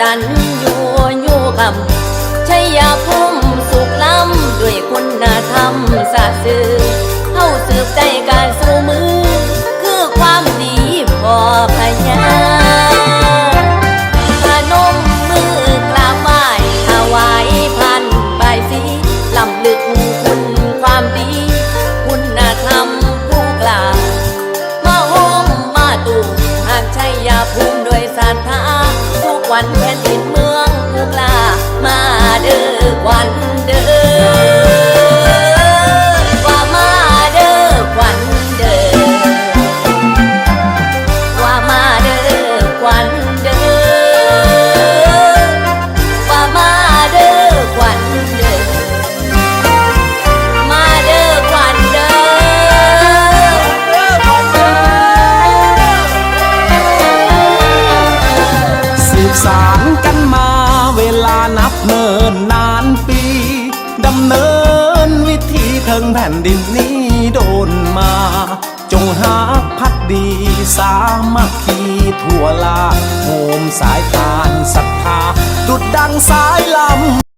ตันอยู่อยู่คำชัยภูมิสุขล้ำด้วยคุณธรรมศาสื่อเข้าสืบใจการสู้มือ คือความดีพอพยาพนมมือกราบไหว้ถวายพันใบสีลำลึกคุณความดี คุณธรรมผู้กล้ามาห้องมาตุหากชัยภูมิโดยศานทา วันแผ่นดินเมืองเมืองลา สารกันมาเวลานับเนินนานปี ดำเนินวิธีเทิงแผ่นดินนี้โดนมา จงหาพักดีสามัคคีทั่วลาโหมสายทานศรัทธาดุดดังสายลำ